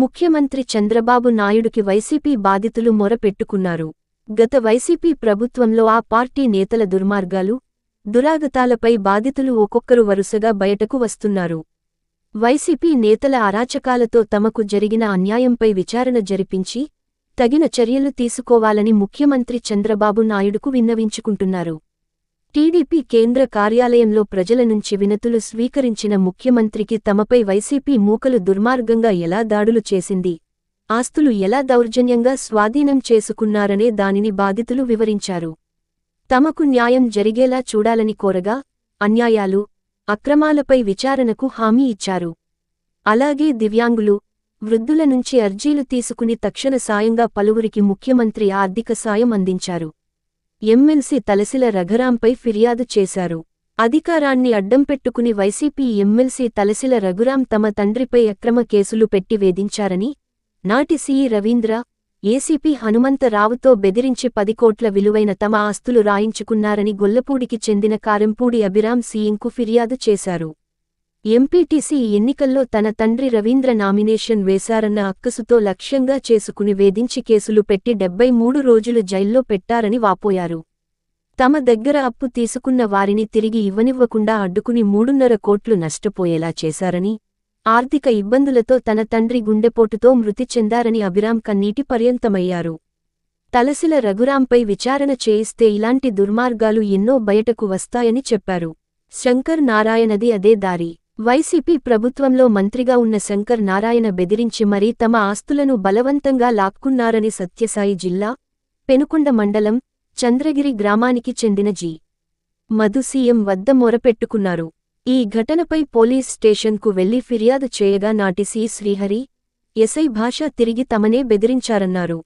ముఖ్యమంత్రి చంద్రబాబు నాయుడుకి వైసీపీ బాధితులు మొరపెట్టుకున్నారు. గత వైసీపీ ప్రభుత్వంలో ఆ పార్టీ నేతల దుర్మార్గాలు దురాగతాలపై బాధితులు ఒక్కొక్కరు వరుసగా బయటకు వస్తున్నారు. వైసీపీ నేతల అరాచకాలతో తమకు జరిగిన అన్యాయంపై విచారణ జరిపించి తగిన చర్యలు తీసుకోవాలని ముఖ్యమంత్రి చంద్రబాబు నాయుడుకు విన్నవించుకుంటున్నారు. టీడీపీ కేంద్ర కార్యాలయంలో ప్రజల నుంచి వినతులు స్వీకరించిన ముఖ్యమంత్రికి తమపై వైసీపీ మూకలు దుర్మార్గంగా ఎలా దాడులు చేసింది? ఆస్తులు ఎలా దౌర్జన్యంగా స్వాధీనం చేసుకున్నారనే దానిని బాధితులు వివరించారు. తమకు న్యాయం జరిగేలా చూడాలని కోరగా అన్యాయాలు అక్రమాలపై విచారణకు హామీ ఇచ్చారు. అలాగే దివ్యాంగులు వృద్ధుల నుంచి అర్జీలు తీసుకుని తక్షణ సాయంగా పలువురికి ముఖ్యమంత్రి ఆర్థిక సాయం అందించారు. ఎమ్మెల్సీ తలసిల రఘురాంపై ఫిర్యాదు చేశారు. అధికారాన్ని అడ్డం పెట్టుకుని వైసీపీ ఎమ్మెల్సీ తలసిల రఘురాం తమ తండ్రిపై అక్రమ కేసులు పెట్టి వేధించారని నాటి సీఈ రవీంద్ర ఏసీపీ హనుమంతరావుతో బెదిరించి పది కోట్ల విలువైన తమ ఆస్తులు రాయించుకున్నారని గొల్లపూడికి చెందిన కారెంపూడి అభిరాం సీఎంకు ఫిర్యాదు చేశారు. ఎంపీటీసీ ఎన్నికల్లో తన తండ్రి రవీంద్ర నామినేషన్ వేశారన్న అక్కసుతో లక్ష్యంగా చేసుకుని వేధించి కేసులు పెట్టి డెబ్బై మూడు రోజులు జైల్లో పెట్టారని వాపోయారు. తమ దగ్గర అప్పు తీసుకున్న వారిని తిరిగి ఇవ్వనివ్వకుండా అడ్డుకుని మూడున్నర కోట్లు నష్టపోయేలా చేశారని ఆర్థిక ఇబ్బందులతో తన తండ్రి గుండెపోటుతో మృతి చెందారని అభిరామ్ కన్నీటి పర్యంతమయ్యారు. తలసిల రఘురాంపై విచారణ చేయిస్తే ఇలాంటి దుర్మార్గాలు ఎన్నో బయటకు వస్తాయని చెప్పారు. శంకర్ నారాయణది అదే దారి. వైసీపీ ప్రభుత్వంలో మంత్రిగా ఉన్న శంకర్ నారాయణ బెదిరించి మరీ తమ ఆస్తులను బలవంతంగా లాక్కున్నారని సత్యసాయి జిల్లా పెనుకొండ మండలం చంద్రగిరి గ్రామానికి చెందిన జి. మధు సీఎం వద్ద మొరపెట్టుకున్నారు. ఈ ఘటనపై పోలీస్ స్టేషన్కు వెళ్ళి ఫిర్యాదు చేయగా నాటి సి. శ్రీహరి ఎస్ఐ భాష తిరిగి తమనే బెదిరించారన్నారు.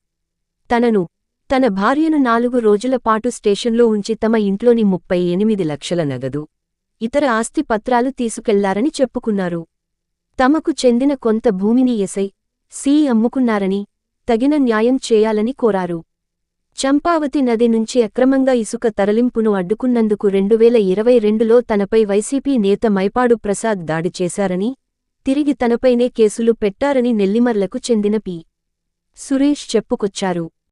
తనను తన భార్యను నాలుగు రోజుల పాటు స్టేషన్లో ఉంచి తమ ఇంట్లోని ముప్పై ఎనిమిది లక్షల నగదు ఇతర ఆస్తి పత్రాలు తీసుకెళ్ళారని చెప్పుకున్నారు. తమకు చెందిన కొంత భూమిని ఎసై సి అమ్ముకున్నారని తగిన న్యాయం చేయాలని కోరారు. చంపావతి నది నుంచి అక్రమంగా ఇసుక తరలింపును అడ్డుకున్నందుకు రెండువేల ఇరవై రెండులో తనపై వైసీపీ నేత మైపాడు ప్రసాద్ దాడి చేశారని తిరిగి తనపైనే కేసులు పెట్టారని నెల్లిమర్లకు చెందిన పి. సురేష్ చెప్పుకొచ్చారు.